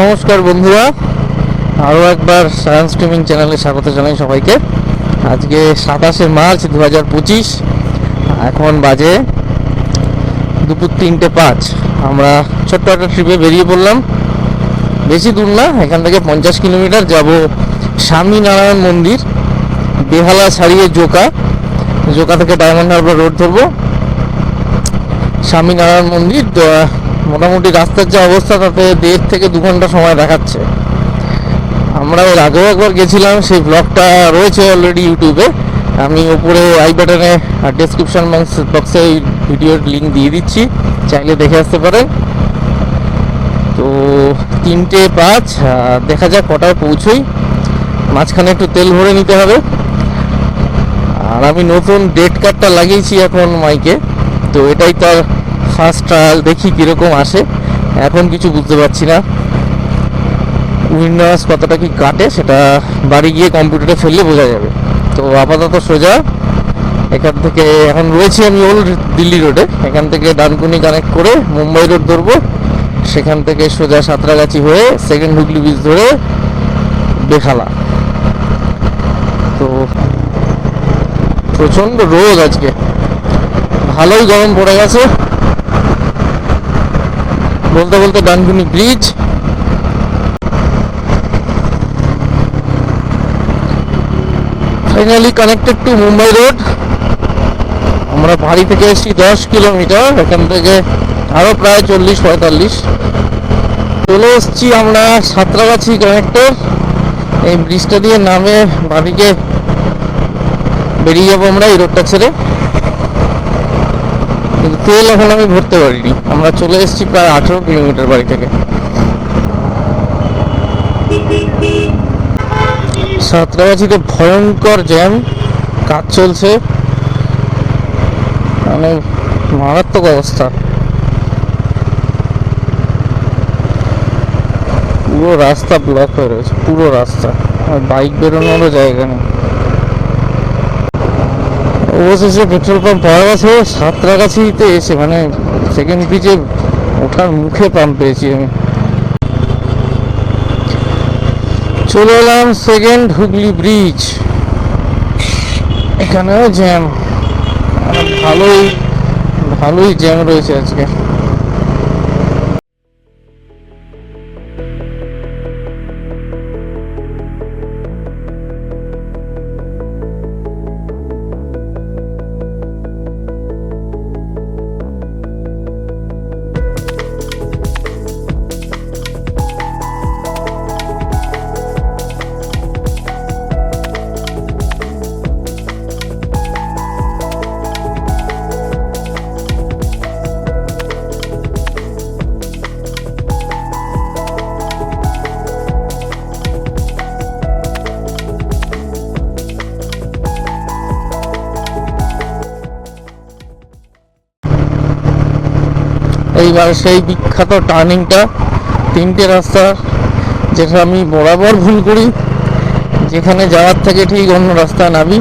নমস্কার বন্ধুরা, আরও একবার সায়েন্স স্ট্রিমিং চ্যানেলে স্বাগত জানাই সবাইকে। আজকে সাতাশে মার্চ দু হাজার পঁচিশ, এখন বাজে দুপুর তিনটে পাঁচ। আমরা ছোট্ট একটা ট্রিপে বেরিয়ে পড়লাম। বেশি দূর না, এখান থেকে পঞ্চাশ কিলোমিটার যাব স্বামীনারায়ণ মন্দির, বেহালা ছাড়িয়ে জোকা। জোকা থেকে ডায়মন্ড হারবার রোড ধরবো। স্বামীনারায়ণ মন্দির মোটামুটি রাস্তার যে অবস্থা, তাতে দেড় থেকে দু ঘণ্টা সময় দেখাচ্ছে। আমরা এর আগেও একবার গেছিলাম, সেই ব্লগটা রয়েছে অলরেডি ইউটিউবে আমি উপরে আই বাটনে আর ডেসক্রিপশন বক্সে এই ভিডিওর লিঙ্ক দিয়ে দিচ্ছি। চাইলে দেখে আসতে পারেন। তো তিনটে পাঁচ দেখা যাক কটায় পৌঁছোই। মাঝখানে একটু তেল ভরে নিতে হবে। আর আমি নতুন ডেট কার্ডটা লাগিয়েছি এখন মাইকে। তো এটাই তার ফার্স্ট ট্রায়াল দেখি কীরকম আসে। এখন কিছু বুঝতে পারছি না। উইন্ডোজ কতটা কি কাটে সেটা বাড়ি গিয়ে কম্পিউটারে ফেললে বোঝা যাবে। তো আপাতত সোজা। এখান থেকে এখন রয়েছি আমি ওল্ড দিল্লি রোডে। এখান থেকে ডানকুনি কানেক্ট করে মুম্বাই রোড ধরবো। সেখান থেকে সোজা সাঁতরাগাছি হয়ে সেকেন্ড হুগলি ব্রিজ ধরে বেখালা তো প্রচণ্ড রোদ আজকে। ভালোই গরম পড়ে গেছে। বলতে বলতে Dankuni bridge finally connected to Mumbai road আমরা বাড়ি থেকে এসেছি দশ কিলোমিটার, এখান থেকে আরও প্রায় চল্লিশ, পঁয়তাল্লিশ। চলে এসেছি আমরা সাঁতরাগাছি কানেক্টর এই ব্রিজটা দিয়ে নামে বাড়িকে বেরিয়ে যাব আমরা এই রোডটা ছেড়ে। তেল এখন আমি ভরতে পারিনি। আমরা চলে এসেছি প্রায় আঠেরো কিলোমিটার বাড়ি থেকে। সাঁতরাগাছিতে ভয়ঙ্কর জ্যাম কাজ চলছে। মানে মারাত্মক অবস্থা। পুরো রাস্তা ব্লক হয়ে রয়েছে, পুরো রাস্তা। আর বাইক বেরোনোরও জায়গা নেই। অবশেষে পেট্রোল পাম্প পাওয়া গেছে, সাঁতরাগাছিতে এসে মানে সেকেন্ড ব্রিজে ওঠার মুখে পাম্প পেয়েছি আমি। চলে এলাম সেকেন্ড হুগলি ব্রিজ এখানেও জ্যাম ভালোই ভালোই জ্যাম রয়েছে আজকে। এইবার সেই বিখ্যাত টার্নিংটা তিনটে রাস্তা, যেটা আমি বরাবর ভুল করি। যেখানে যাওয়ার থেকে ঠিক অন্য রাস্তা নামি।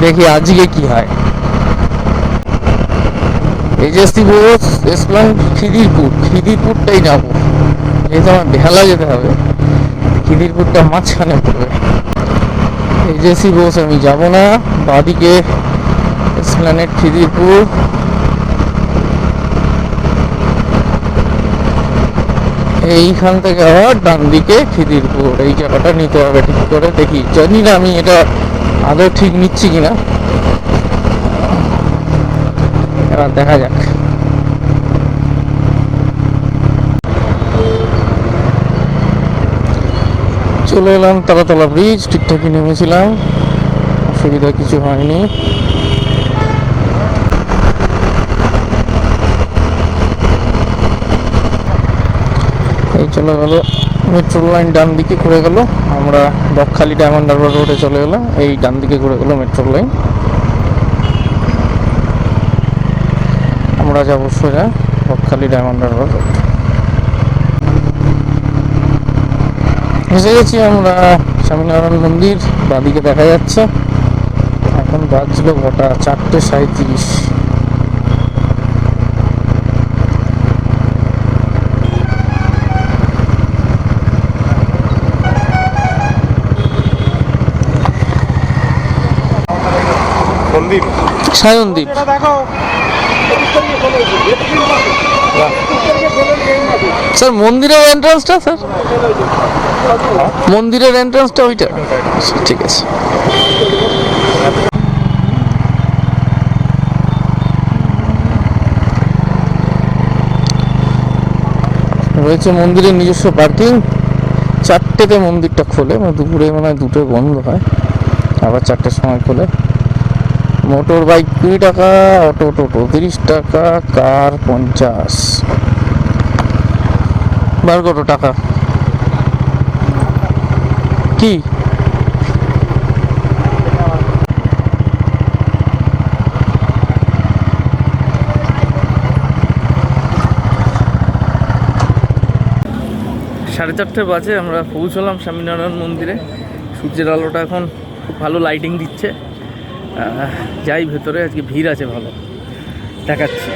দেখি আজকে কি হয়। এই যে শিবস এসলাম খিদিরপুর। খিদিরপুরটাই যাব। যেহেতু আমার বেহালা যেতে হবে, খিদিরপুরটা মাঝখানে পড়বে। এই যে শিবস আমি যাব না। বাদিকে এসপ্লানেট খিদিরপুর। এইখান থেকে আবার ডান দিকে খিদিরপুর। এই জায়গাটা নিতে হবে ঠিক করে। দেখি, জানি না আমি এটা আদৌ ঠিক নিচ্ছি কিনা। এবার দেখা যাক। চলে এলাম তালাতলা ব্রিজ। ঠিকঠাকই নেমেছিলাম। অসুবিধা কিছু হয়নি। চলে গেল। মেট্রো লাইন ডান দিকে ঘুরে গেল। আমরা বকখালি ডায়মন্ড হারবার রোডে চলে গেলাম এই ডান দিকে ঘুরে গেল মেট্রো লাইন আমরা যাব সোজা বকখালি ডায়মন্ড হারবার রোড এসে গেছি আমরা স্বামীনারায়ণ মন্দির, বাদিকে দেখা যাচ্ছে। এখন বাজলো কটা চারটে সাঁত্রিশ সায়নদ্বীপ সায়নদ্বীপ স্যার মন্দিরের এন্ট্রান্সটা স্যার? মন্দিরের এন্ট্রান্সটা ওইটা। আচ্ছা, ঠিক আছে। রয়েছে মন্দিরের নিজস্ব পার্কিং চারটেতে মন্দিরটা খোলে মানে দুপুরে মানে দুটো বন্ধ হয়। আবার চারটের সময় খোলে। মোটর বাইক কুড়ি টাকা, অটো টোটো তিরিশ টাকা, কার পঞ্চাশ। বার করো টাকা? কি? সাড়ে চারটে বাজে, আমরা পৌঁছলাম স্বামীনারায়ণ মন্দিরে। সূর্যের আলোটা এখন ভালো লাইটিং দিচ্ছে। যাই ভেতরে আজকে ভিড় আছে ভালো। দেখাচ্ছি।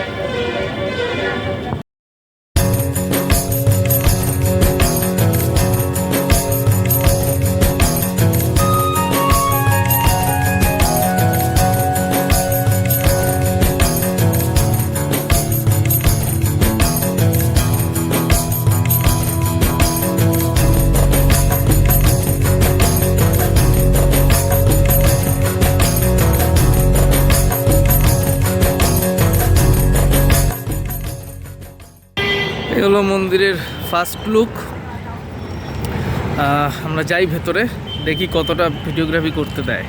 হলো মন্দিরের ফার্স্ট লুক আমরা যাই ভেতরে দেখি কতটা ভিডিওগ্রাফি করতে দেয়।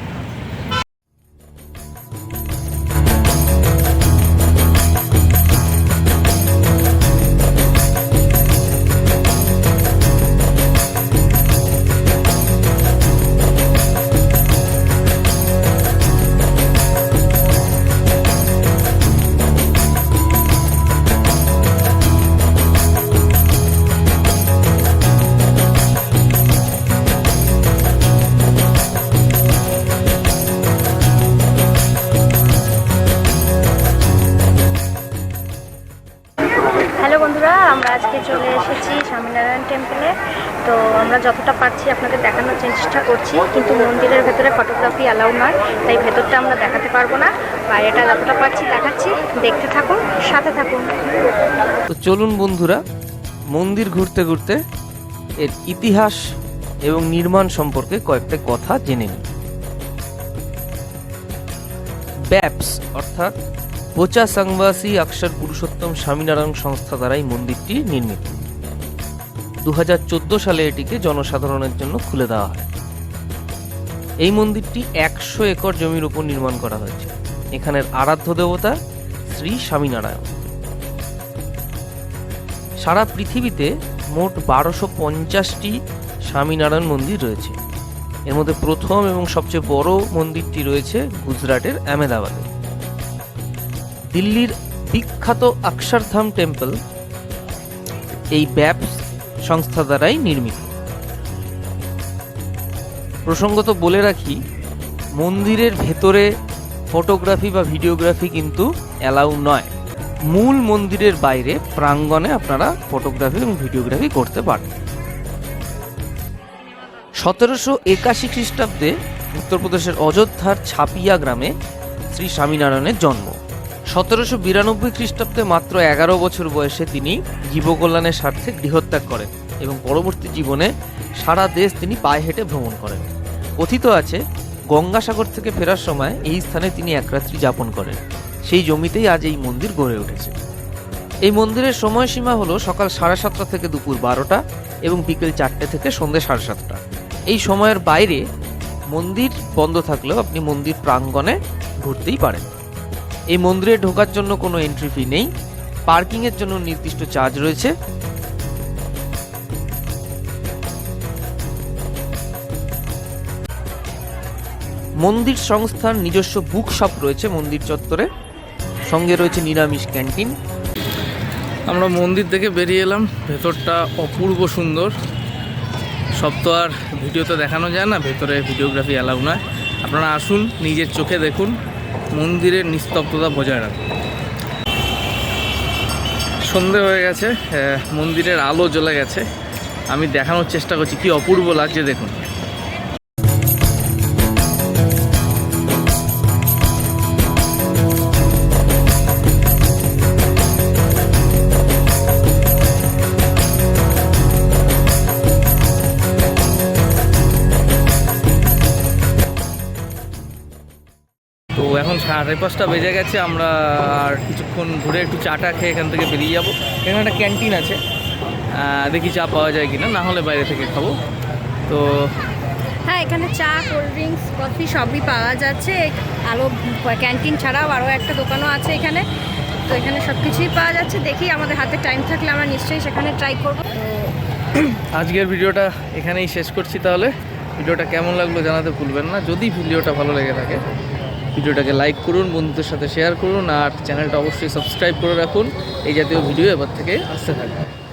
করছি, কিন্তু মন্দিরের ভেতরে ফটোগ্রাফি অ্যালাউ নয়, তাই ভেতরটা আমরা দেখাতে পারব না। বাইরেটা যতটা পারছি দেখাচ্ছি, দেখতে থাকুন, সাথে থাকুন। তো চলুন বন্ধুরা, মন্দির ঘুরতে ঘুরতে এর ইতিহাস এবং নির্মাণ সম্পর্কে কয়েকটা কথা জেনে নিই। ব্যাপস, অর্থাৎ বোচা সংবাসী অক্ষর পুরুষোত্তম স্বামীনারায়ণ সংস্থা দ্বারা এই মন্দিরটি নির্মিত। দু হাজার চোদ্দ সালে এটিকে জনসাধারণের জন্য খুলে দেওয়া হয়। এই মন্দিরটি একশো একর জমির উপর নির্মাণ করা হয়েছে। এখানের আরাধ্য দেবতা শ্রী স্বামীনারায়ণ। সারা পৃথিবীতে মোট বারোশো পঞ্চাশটি স্বামীনারায়ণ মন্দির রয়েছে। এর মধ্যে প্রথম এবং সবচেয়ে বড় মন্দিরটি রয়েছে গুজরাটের আহমেদাবাদে। দিল্লির বিখ্যাত অক্ষরধাম টেম্পল এই ব্যাপ সংস্থা দ্বারাই নির্মিত। প্রসঙ্গত বলে রাখি, মন্দিরের ভেতরে ফটোগ্রাফি বা ভিডিওগ্রাফি কিন্তু অ্যালাউ নয়। মূল মন্দিরের বাইরে প্রাঙ্গণে আপনারা ফটোগ্রাফি এবং ভিডিওগ্রাফি করতে পারেন সতেরোশো একাশি খ্রিস্টাব্দে উত্তরপ্রদেশের অযোধ্যার ছাপিয়া গ্রামে শ্রী স্বামীনারায়ণের জন্ম। সতেরোশো বিরানব্বই খ্রিস্টাব্দে মাত্র এগারো বছর বয়সে তিনি জীবকল্যাণের স্বার্থে গৃহত্যাগ করেন এবং পরবর্তী জীবনে সারা দেশ তিনি পায়ে হেঁটে ভ্রমণ করেন। কথিত আছে, গঙ্গাসাগর থেকে ফেরার সময় এই স্থানে তিনি এক রাত্রি যাপন করেন। সেই জমিতেই আজ এই মন্দির গড়ে উঠেছে। এই মন্দিরের সময়সীমা হলো সকাল সাড়ে সাতটা থেকে দুপুর বারোটা এবং বিকেল চারটে থেকে সন্ধ্যে সাড়ে সাতটা। এই সময়ের বাইরে মন্দির বন্ধ থাকলেও আপনি মন্দির প্রাঙ্গণে ঘুরতেই পারেন। এই মন্দিরে ঢোকার জন্য কোনো এন্ট্রি ফি নেই। পার্কিংয়ের জন্য নির্দিষ্ট চার্জ রয়েছে। মন্দির সংস্থার নিজস্ব বুক শপ রয়েছে, মন্দির চত্বরে সঙ্গে রয়েছে নিরামিষ ক্যান্টিন। আমরা মন্দির থেকে বেরিয়ে এলাম। ভেতরটা অপূর্ব সুন্দর। সব তো আর ভিডিওতে দেখানো যায় না, ভেতরে ভিডিওগ্রাফি অ্যালাউ নয়। আপনারা আসুন, নিজের চোখে দেখুন, মন্দিরের নিস্তব্ধতা বজায় রাখুন। সন্ধে হয়ে গেছে মন্দিরের আলো জ্বলে গেছে। আমি দেখানোর চেষ্টা করছি, কি অপূর্ব লাগছে দেখুন। সাড়ে পাঁচটা বেজে গেছে আমরা আর কিছুক্ষণ ঘুরে একটু চাটা খেয়ে এখান থেকে বেরিয়ে যাব। এখানে একটা ক্যান্টিন আছে। দেখি চা পাওয়া যায় কিনা না হলে বাইরে থেকে খাব। তো হ্যাঁ এখানে চা কোল্ড ড্রিঙ্কস কফি সবই পাওয়া যাচ্ছে। আরও ক্যান্টিন ছাড়াও আরও একটা দোকানও আছে এখানে। তো এখানে সব কিছুই পাওয়া যাচ্ছে। দেখি আমাদের হাতে টাইম থাকলে আমরা নিশ্চয়ই সেখানে ট্রাই করব। আজকের ভিডিওটা এখানেই শেষ করছি তাহলে। ভিডিওটা কেমন লাগল জানাতে ভুলবেন না। যদি ভিডিওটা ভালো লেগে থাকে ভিডিওটাকে লাইক করুন, বন্ধুদের সাথে শেয়ার করুন, আর চ্যানেলটা অবশ্যই সাবস্ক্রাইব করে রাখুন। এই জাতীয় ভিডিও এবার থেকে আসতে থাকবে।